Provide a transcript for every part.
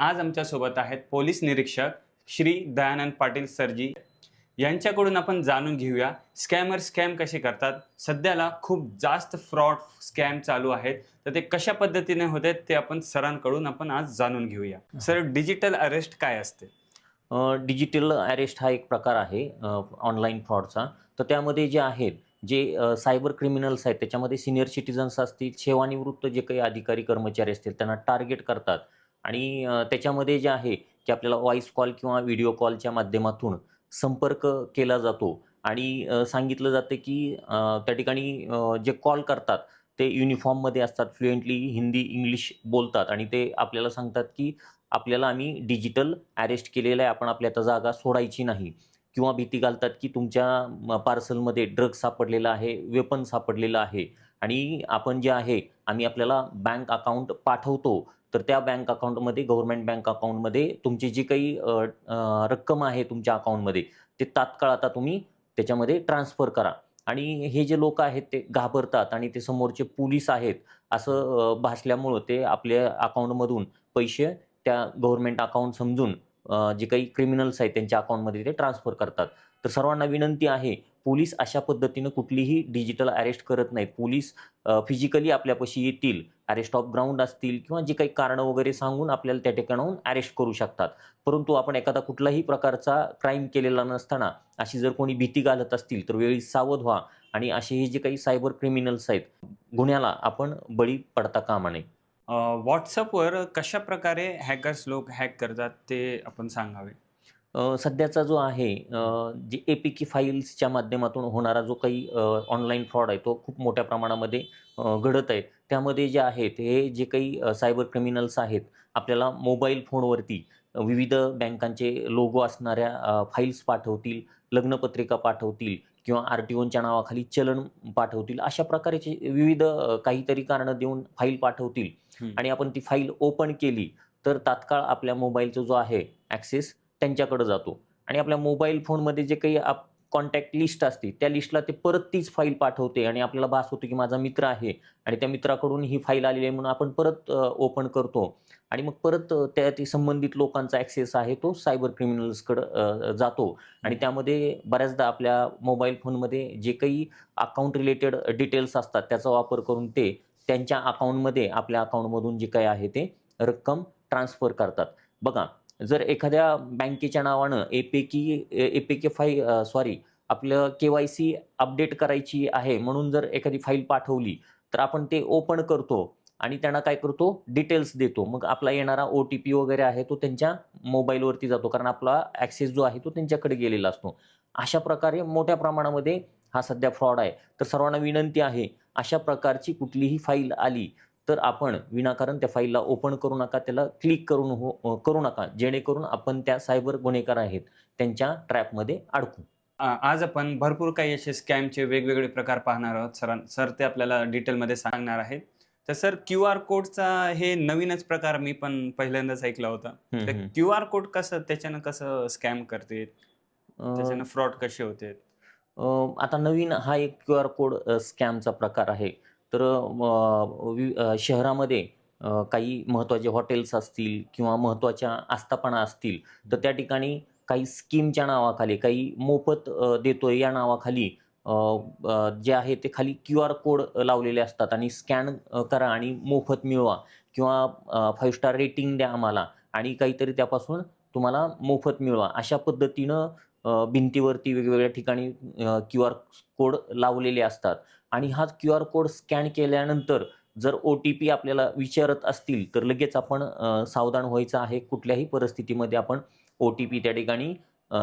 आज आमच्यासोबत आहेत पोलीस निरीक्षक श्री दयानंद पाटील सरजी. यांच्याकडून आपण जाणून घेऊया स्कॅमर स्कॅम कसे करतात? सध्याला खूप जास्त फ्रॉड स्कॅम चालू आहेत. तर ते कशा पद्धतीने होते ते आपण सरांकडून आपण आज जाणून घेऊया. सर डिजिटल अरेस्ट काय असते? डिजिटल अरेस्ट हा एक प्रकार आहे ऑनलाईन फ्रॉडचा. तर त्यामध्ये जे आहेत जे सायबर क्रिमिनल्स आहेत त्याच्यामध्ये सिनियर सिटीजन्स असतील सेवानिवृत्त जे काही अधिकारी कर्मचारी असतील त्यांना टार्गेट करतात आणि त्याच्यामध्ये जे आहे की आपल्याला व्हॉइस कॉल किंवा व्हिडिओ कॉलच्या माध्यमातून संपर्क केला जातो. आणि सांगितलं जातं की त्या ठिकाणी जे कॉल करतात ते युनिफॉर्ममध्ये असतात फ्लुएंटली हिंदी इंग्लिश बोलतात आणि ते आपल्याला सांगतात की आपल्याला आम्ही डिजिटल अरेस्ट केलेलं आहे आपण आपल्या आता जागा सोडायची नाही. किंवा भीती घालतात की तुमच्या पार्सलमध्ये ड्रग सापडलेला आहे वेपन सापडलेलं आहे. आणि आपण जे आहे आम्ही आपल्याला बँक अकाउंट पाठवतो. तर त्या बँक अकाउंटमध्ये गव्हर्नमेंट बँक अकाउंटमध्ये तुमची जी काही रक्कम आहे तुमच्या अकाउंटमध्ये ते तात्काळ आता तुम्ही त्याच्यामध्ये ट्रान्सफर करा. आणि हे जे लोक आहेत ते घाबरतात आणि ते समोरचे पोलीस आहेत असं भासल्यामुळं ते आपल्या अकाउंटमधून पैसे त्या गव्हर्नमेंट अकाउंट समजून जे काही क्रिमिनल्स आहेत त्यांच्या अकाउंटमध्ये ते ट्रान्सफर करतात. तर सर्वांना विनंती आहे पोलीस अशा पद्धतीनं कुठलीही डिजिटल अरेस्ट करत नाही. पोलीस फिजिकली आपल्यापाशी येतील अरेस्ट ऑफ ग्राउंड असतील किंवा जे काही कारणं वगैरे सांगून आपल्याला त्या ठिकाणाहून अरेस्ट करू शकतात. परंतु आपण एखादा कुठलाही प्रकारचा क्राईम केलेला नसताना अशी जर कोणी भीती घालत असतील तर वेळी सावध व्हा आणि असे हे जे काही सायबर क्रिमिनल्स आहेत गुन्ह्याला आपण बळी पडता कामा नये. व्हॉट्सअपवर कशा प्रकारे हॅकर्स लोक हॅक करतात ते आपण सांगावे? सध्याचा जो आहे जे ए पी के फाईल्सच्या माध्यमातून होणारा जो काही ऑनलाईन फ्रॉड आहे तो खूप मोठ्या प्रमाणामध्ये घडत आहे त्यामध्ये जे आहेत हे जे काही सायबर क्रिमिनल्स आहेत आपल्याला मोबाईल फोनवरती विविध बँकांचे लोगो असणाऱ्या फाईल्स पाठवतील लग्नपत्रिका पाठवतील किंवा आर टी ओच्या नावाखाली चलन पाठवतील अशा प्रकारचे विविध काहीतरी कारणं देऊन फाईल पाठवतील. आणि आपण ती फाईल ओपन केली तर तात्काळ आपल्या मोबाईलचा जो आहे ॲक्सेस त्यांच्याकडे जातो. आणि आपल्या मोबाईल फोनमध्ये जे काही आप कॉन्टॅक्ट लिस्ट असते त्या लिस्टला ते परत तीच फाईल पाठवते आणि आपल्याला भास होतो की माझा मित्र आहे आणि त्या मित्राकडून ही फाईल आलेली आहे म्हणून आपण परत ओपन करतो. आणि मग परत त्या ते संबंधित लोकांचा ॲक्सेस आहे तो सायबर क्रिमिनल्सकडं जातो. आणि त्यामध्ये बऱ्याचदा आपल्या मोबाईल फोनमध्ये जे काही अकाउंट रिलेटेड डिटेल्स असतात त्याचा वापर करून ते त्यांच्या अकाउंटमध्ये आपल्या अकाउंटमधून जे काही आहे ते रक्कम ट्रान्सफर करतात. बघा जर एखाद्या बँकेच्या नावानं एपेकी एपेके फाईल सॉरी आपलं के वाय सी अपडेट करायची आहे म्हणून जर एखादी फाईल पाठवली तर आपण ते ओपन करतो आणि त्यांना काय करतो? डिटेल्स देतो. मग आपला येणारा ओ टी पी वगैरे आहे तो त्यांच्या मोबाईलवरती जातो. कारण आपला ॲक्सेस जो आहे तो त्यांच्याकडे गेलेला असतो. अशा प्रकारे मोठ्या प्रमाणामध्ये हा सध्या फ्रॉड आहे. तर सर्वांना विनंती आहे अशा प्रकारची कुठलीही फाईल आली तर आपण विनाकारण त्या फाईलला ओपन करू नका त्याला क्लिक करून हो करू नका. जेणेकरून आपण त्या सायबर गुन्हेगार आहेत त्यांच्या ट्रॅपमध्ये अडकू. आज आपण भरपूर काही असे स्कॅमचे वेगवेगळे प्रकार पाहणार आहोत. सरां सर ते आपल्याला डिटेलमध्ये सांगणार आहेत. तर सर क्यू आर कोडचा हे नवीनच प्रकार मी पण पहिल्यांदाच ऐकला होता. तर. क्यू आर कोड कसं त्याच्यानं कसं स्कॅम करते त्याच्यानं फ्रॉड कसे होते आता नवीन हा एक क्यू आर कोड स्कॅमचा प्रकार आहे. तर वि- शहरामध्ये काही महत्त्वाचे हॉटेल्स असतील किंवा महत्त्वाच्या आस्थापना असतील तर त्या ठिकाणी काही स्कीमच्या नावाखाली काही मोफत देतोय या नावाखाली जे आहे ते खाली क्यू आर कोड लावलेले असतात आणि स्कॅन करा आणि मोफत मिळवा किंवा फाईव्ह स्टार रेटिंग द्या आम्हाला आणि काहीतरी त्यापासून तुम्हाला मोफत मिळवा. अशा पद्धतीनं भिंतीवरती वेगवेगळ्या ठिकाणी क्यू आर कोड लावलेले असतात. आणि हा क्यू आर कोड स्कॅन केल्यानंतर जर ओ टी पी आपल्याला विचारत असतील तर लगेच आपण सावधान व्हायचं आहे. कुठल्याही परिस्थितीमध्ये आपण ओ टी पी त्या ठिकाणी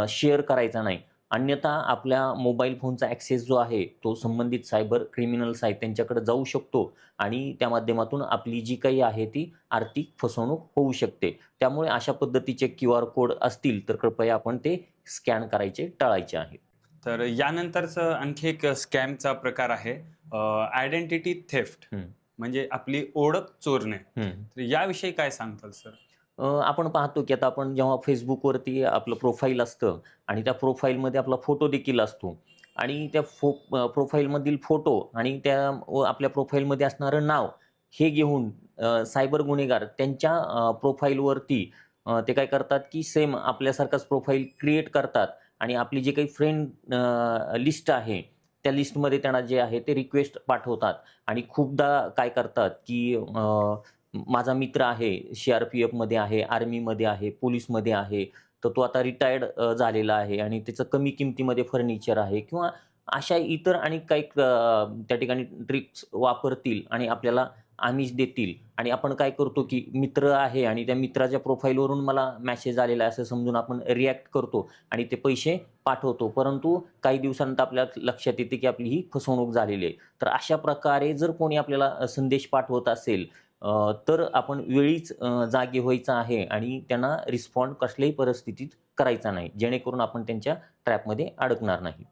शेअर करायचा नाही. अन्यथा आपल्या मोबाईल फोनचा ॲक्सेस जो आहे तो संबंधित सायबर क्रिमिनल्स आहेत त्यांच्याकडे जाऊ शकतो आणि त्या माध्यमातून आपली जी काही आहे ती आर्थिक फसवणूक होऊ शकते. त्यामुळे अशा पद्धतीचे क्यू आर कोड असतील तर कृपया आपण ते स्कॅन करायचे टाळायचे आहे. तर यानंतरचं आणखी एक स्कॅमचा प्रकार आहे. Identity theft. म्हणजे आपली ओळख चोरणे. तर याविषयी काय सांगताल सर? आपण पाहतो की आता आपण जेव्हा फेसबुकवरती आपलं प्रोफाईल असतं आणि त्या प्रोफाईलमध्ये आपला फोटो देखील असतो आणि त्या फो प्रोफाईलमधील फोटो आणि त्या आपल्या प्रोफाईलमध्ये असणारं नाव हे घेऊन सायबर गुन्हेगार त्यांच्या प्रोफाईलवरती ते काय करतात की सेम आपल्यासारखाच प्रोफाईल क्रिएट करतात. आणि आपली जी काही फ्रेंड लिस्ट आहे त्या लिस्टमध्ये त्यांना जे आहे ते रिक्वेस्ट पाठवतात. आणि खूपदा काय करतात की माझा मित्र आहे सी आर पी एफमध्ये आहे आर्मीमध्ये आहे पोलीसमध्ये आहे तर तो आता रिटायर्ड झालेला आहे आणि त्याचं कमी किमतीमध्ये फर्निचर आहे किंवा अशा इतर आणि काही त्या ठिकाणी ट्रिक्स वापरतील आणि आपल्याला आमिष देतील. आणि आपण काय करतो की मित्र आहे आणि त्या मित्राच्या प्रोफाईलवरून मला मॅसेज आलेला आहे असं समजून आपण रिॲक्ट करतो आणि ते पैसे पाठवतो. परंतु काही दिवसानंतर आपल्या लक्षात येते की आपली ही फसवणूक झालेली आहे. तर अशा प्रकारे जर कोणी आपल्याला संदेश पाठवत असेल तर आपण वेळीच जागे व्हायचं आहे आणि त्यांना रिस्पॉन्ड कसल्याही परिस्थितीत करायचा नाही. जेणेकरून आपण त्यांच्या ट्रॅपमध्ये अडकणार नाही.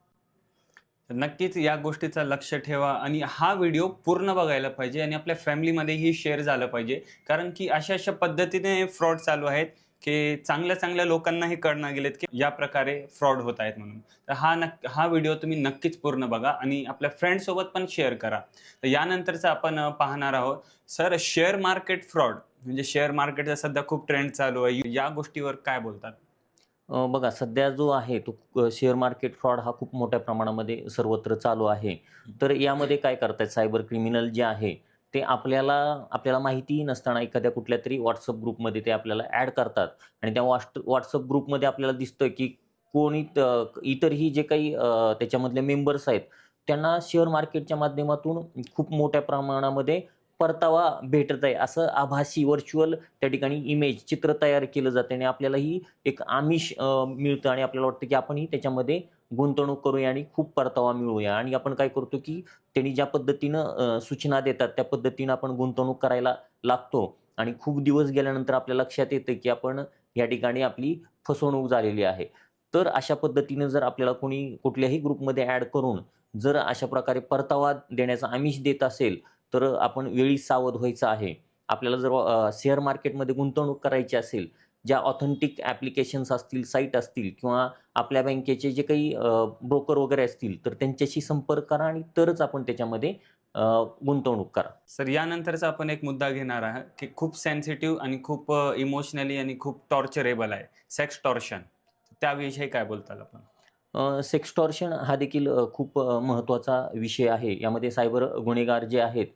नक्कीच या गोष्टीचा लक्ष ठेवा आणि हा व्हिडिओ पूर्ण बघायला पाहिजे आणि आपल्या फॅमिलीमध्येही शेअर झालं पाहिजे. कारण की अशा अशा पद्धतीने फ्रॉड चालू आहेत की चांगल्या चांगल्या लोकांनाही कळणं गेलेत की या प्रकारे फ्रॉड होत आहेत म्हणून. तर हा नक् हा व्हिडिओ तुम्ही नक्कीच पूर्ण बघा आणि आपल्या फ्रेंडसोबत पण शेअर करा. तर यानंतरचं आपण पाहणार आहोत. सर शेअर मार्केट फ्रॉड म्हणजे शेअर मार्केटचा सध्या खूप ट्रेंड चालू आहे या गोष्टीवर काय बोलतात? बघा सध्या जो आहे तो शेअर मार्केट फ्रॉड हा खूप मोठ्या प्रमाणामध्ये सर्वत्र चालू आहे. तर यामध्ये काय करतायत सायबर क्रिमिनल जे आहे ते आपल्याला आपल्याला माहितीही नसताना एखाद्या कुठल्या तरी व्हॉट्सअप ग्रुपमध्ये ते आपल्याला ॲड करतात. आणि त्या व्हॉट्स व्हॉट्सअप ग्रुपमध्ये आपल्याला दिसतं की कोणी इतरही जे काही त्याच्यामधले मेंबर्स आहेत त्यांना शेअर मार्केटच्या माध्यमातून खूप मोठ्या प्रमाणामध्ये परतावा भेटत आहे असं आभासी व्हर्च्युअल त्या ठिकाणी इमेज चित्र तयार केलं जातं आणि आपल्यालाही एक आमिष मिळतं आणि आपल्याला वाटतं की आपणही त्याच्यामध्ये गुंतवणूक करूया आणि खूप परतावा मिळूया आणि आपण काय करतो की त्यांनी ज्या पद्धतीनं सूचना देतात त्या पद्धतीनं आपण गुंतवणूक करायला लागतो. आणि खूप दिवस गेल्यानंतर आपल्या लक्षात येतं की आपण या ठिकाणी आपली फसवणूक झालेली आहे. तर अशा पद्धतीनं जर आपल्याला कोणी कुठल्याही ग्रुपमध्ये ॲड करून जर अशा प्रकारे परतावा देण्याचा आमिष देत असेल तर आपण वेळी सावध व्हायचं आहे. आपल्याला जर शेअर मार्केटमध्ये गुंतवणूक करायची असेल ज्या ऑथेंटिक ॲप्लिकेशन्स असतील साईट असतील किंवा आपल्या बँकेचे जे काही ब्रोकर वगैरे असतील तर त्यांच्याशी संपर्क करा आणि तरच आपण त्याच्यामध्ये गुंतवणूक करा. सर यानंतरचा आपण एक मुद्दा घेणार आहे की खूप सेन्सिटिव्ह आणि खूप इमोशनली आणि खूप टॉर्चरेबल आहे सेक्स टॉर्शन. त्याविषयी काय बोलताल आपण? सेक्स्टॉर्शन हा देखील खूप महत्त्वाचा विषय आहे. यामध्ये सायबर गुन्हेगार जे आहेत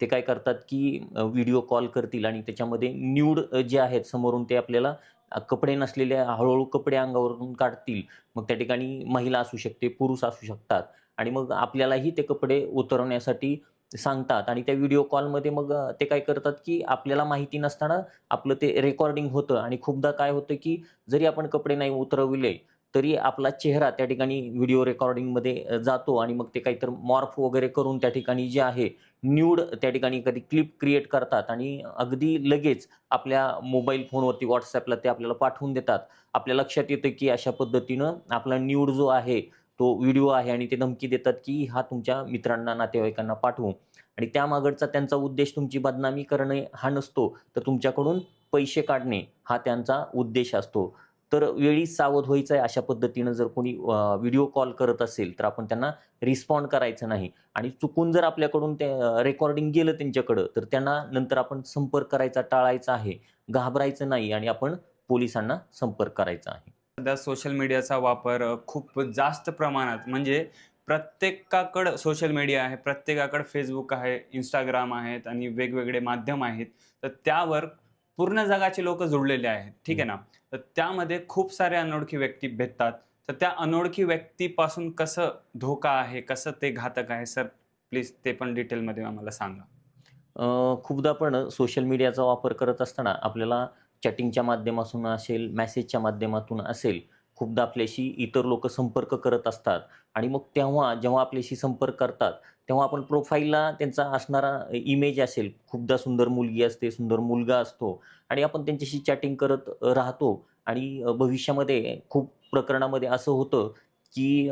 ते काय करतात की व्हिडिओ कॉल करतील आणि त्याच्यामध्ये न्यूड जे आहेत समोरून ते आपल्याला कपडे नसलेले हळूहळू कपडे अंगावरून काढतील. मग त्या ठिकाणी महिला असू शकते पुरुष असू शकतात. आणि मग आपल्यालाही ते कपडे उतरवण्यासाठी सांगतात. आणि त्या व्हिडिओ कॉलमध्ये मग ते काय करतात की आपल्याला माहिती नसताना आपलं ते रेकॉर्डिंग होतं. आणि खूपदा काय होतं की जरी आपण कपडे नाही उतरविले तरी आपला चेहरा त्या ठिकाणी व्हिडिओ रेकॉर्डिंगमध्ये जातो आणि मग ते काहीतरी मॉर्फ वगैरे करून त्या ठिकाणी जे आहे न्यूड त्या ठिकाणी कधी क्लिप क्रिएट करतात आणि अगदी लगेच आपल्या मोबाईल फोनवरती व्हॉट्सॲपला ते आपल्याला पाठवून देतात. आपल्या लक्षात येतं की अशा पद्धतीनं आपला न्यूड जो आहे तो व्हिडिओ आहे आणि ते धमकी देतात की हा तुमच्या मित्रांना नातेवाईकांना पाठवू. आणि त्यामागडचा त्यांचा उद्देश तुमची बदनामी करणे हा नसतो तर तुमच्याकडून पैसे काढणे हा त्यांचा उद्देश असतो. तर वेळी सावध व्हायचं आहे अशा पद्धतीनं जर कोणी व्हिडिओ कॉल करत असेल तर आपण त्यांना रिस्पॉन्ड करायचं नाही. आणि चुकून जर आपल्याकडून ते रेकॉर्डिंग गेलं त्यांच्याकडं तर त्यांना नंतर आपण संपर्क करायचा टाळायचा आहे घाबरायचं नाही आणि आपण पोलिसांना संपर्क करायचा आहे. सध्या सोशल मीडियाचा वापर खूप जास्त प्रमाणात म्हणजे प्रत्येकाकडं सोशल मीडिया आहे प्रत्येकाकडं फेसबुक आहे इंस्टाग्राम आहेत आणि वेगवेगळे माध्यम आहेत तर त्यावर पूर्ण जगाचे लोक जुळलेले आहेत. ठीक आहे ना? तर त्यामध्ये खूप सारे अनोळखी व्यक्ती भेटतात. तर त्या अनोळखी व्यक्तीपासून कसं धोका आहे कसं ते घातक आहे? सर प्लीज ते पण डिटेलमध्ये आम्हाला सांगा. खूपदा पण सोशल मीडियाचा वापर करत असताना आपल्याला चॅटिंगच्या माध्यमातून असेल मेसेजच्या माध्यमातून असेल खूपदा आपल्याशी इतर लोक संपर्क करत असतात. आणि मग तेव्हा जेव्हा आपल्याशी संपर्क करतात तेव्हा आपण प्रोफाईलला त्यांचा असणारा इमेज असेल. खूपदा सुंदर मुलगी असते सुंदर मुलगा असतो. आणि आपण त्यांच्याशी चॅटिंग करत राहतो. आणि भविष्यामध्ये खूप प्रकरणामध्ये असं होतं की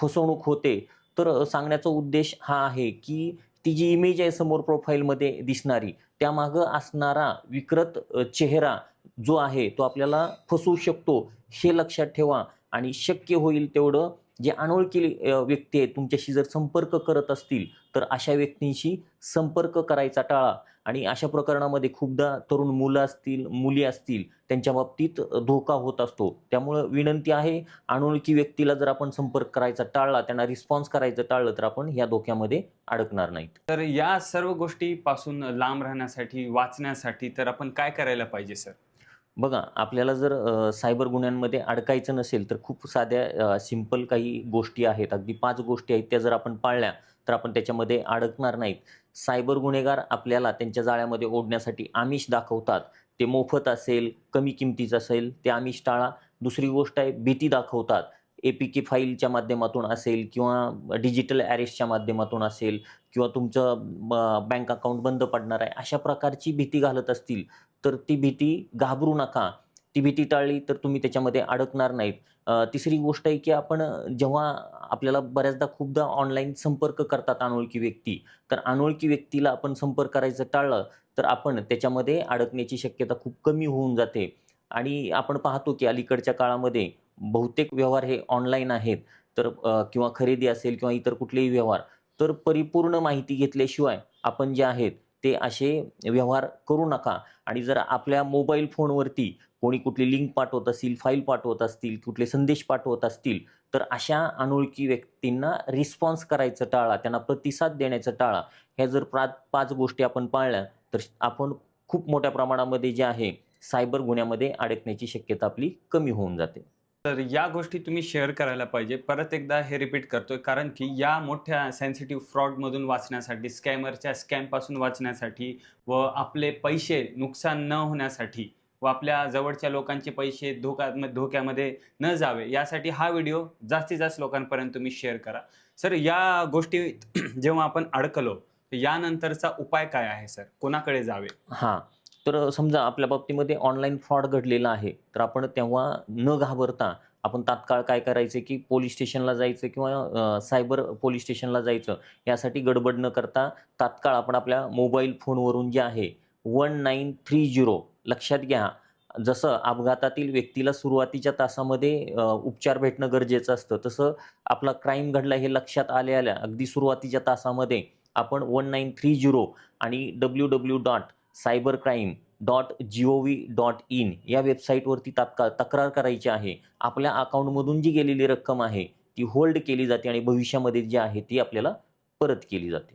फसवणूक होते. तर सांगण्याचा उद्देश हा आहे की ती जी इमेज आहे समोर प्रोफाईलमध्ये दिसणारी त्यामागं असणारा विकृत चेहरा जो आहे तो आपल्याला फसवू शकतो हे लक्षात ठेवा. आणि शक्य होईल तेवढं जे अनोळखी व्यक्ती आहेत तुमच्याशी जर संपर्क करत असतील तर अशा व्यक्तींशी संपर्क करायचा टाळा. आणि अशा प्रकरणामध्ये खूपदा तरुण मुलं असतील मुली असतील त्यांच्या बाबतीत धोका होत असतो. त्यामुळं विनंती आहे अनोळखी व्यक्तीला जर आपण संपर्क करायचा टाळला त्यांना रिस्पॉन्स करायचं टाळलं तर आपण या धोक्यामध्ये अडकणार नाहीत. तर या सर्व गोष्टीपासून लांब राहण्यासाठी वाचण्यासाठी तर आपण काय करायला पाहिजे सर? बघा आपल्याला जर अ, सायबर गुन्ह्यांमध्ये अडकायचं नसेल तर खूप साध्या सिंपल काही गोष्टी आहेत. अगदी पाच गोष्टी आहेत त्या जर आपण पाळल्या तर आपण त्याच्यामध्ये अडकणार नाहीत. सायबर गुन्हेगार आपल्याला त्यांच्या जाळ्यामध्ये ओढण्यासाठी आमिष दाखवतात. ते मोफत असेल कमी किमतीचं असेल ते आमिष टाळा. दुसरी गोष्ट आहे भीती दाखवतात. ए पी के फाईलच्या माध्यमातून असेल किंवा डिजिटल ॲरेस्टच्या माध्यमातून असेल किंवा तुमचं बँक अकाउंट बंद पडणार आहे अशा प्रकारची भीती घालत असतील तर ती भीती घाबरू नका. ती भीती टाळली तर तुम्ही त्याच्यामध्ये अडकणार नाहीत. तिसरी गोष्ट आहे की आपण जेव्हा आपल्याला बऱ्याचदा खूपदा ऑनलाईन संपर्क करतात अनोळखी व्यक्ती तर अनोळखी व्यक्तीला आपण संपर्क करायचं टाळलं तर आपण त्याच्यामध्ये अडकण्याची शक्यता खूप कमी होऊन जाते. आणि आपण पाहतो की अलीकडच्या काळामध्ये बहुतेक व्यवहार हे ऑनलाईन आहेत. तर किंवा खरेदी असेल किंवा इतर कुठलेही व्यवहार तर परिपूर्ण माहिती घेतल्याशिवाय आपण जे आहेत ते असे व्यवहार करू नका. आणि जर आपल्या मोबाईल फोनवरती कोणी कुठली लिंक पाठवत असतील फाईल पाठवत असतील कुठले संदेश पाठवत असतील तर अशा अनोळखी व्यक्तींना रिस्पॉन्स करायचं टाळा त्यांना प्रतिसाद देण्याचं टाळा ह्या जर प्रा पाच गोष्टी आपण पाळल्या तर आपण खूप मोठ्या प्रमाणामध्ये जे आहे सायबर गुन्ह्यामध्ये अडकण्याची शक्यता आपली कमी होऊन जाते. तर या गोष्टी तुम्ही शेअर करायला पाहिजे. परत एकदा हे रिपीट करतोय. कारण की या मोठ्या सेन्सिटिव्ह फ्रॉडमधून वाचण्यासाठी स्कॅमरच्या स्कॅमपासून वाचण्यासाठी व आपले पैसे नुकसान न होण्यासाठी व आपल्या जवळच्या लोकांचे पैसे धोका धोक्यामध्ये न जावे यासाठी हा व्हिडिओ जास्तीत जास्त लोकांपर्यंत तुम्ही शेअर करा. सर या गोष्टी जेव्हा आपण अडकलो यानंतरचा उपाय काय आहे सर कोणाकडे जावे? हां. तर समजा आपल्या बाबतीमध्ये ऑनलाईन फ्रॉड घडलेला आहे तर आपण तेव्हा न घाबरता आपण तात्काळ काय करायचं की पोलीस स्टेशनला जायचं किंवा सायबर पोलीस स्टेशनला जायचं. यासाठी गडबड न करता तात्काळ आपण आपल्या मोबाईल फोनवरून जे आहे वन नाईन थ्री झिरो लक्षात घ्या. जसं अपघातातील व्यक्तीला सुरुवातीच्या तासामध्ये उपचार भेटणं गरजेचं असतं तसं आपला क्राईम घडला हे लक्षात आले आल्या अगदी सुरुवातीच्या तासामध्ये आपण वन नाईन थ्री झिरो आणि W W dot cyber crime dot G O V dot in या वेबसाईटवरती तात्काळ तक्रार करायची आहे. आपल्या अकाउंटमधून जी गेलेली रक्कम आहे ती होल्ड केली जाते आणि भविष्यामध्ये जी आहे ती आपल्याला परत केली जाते.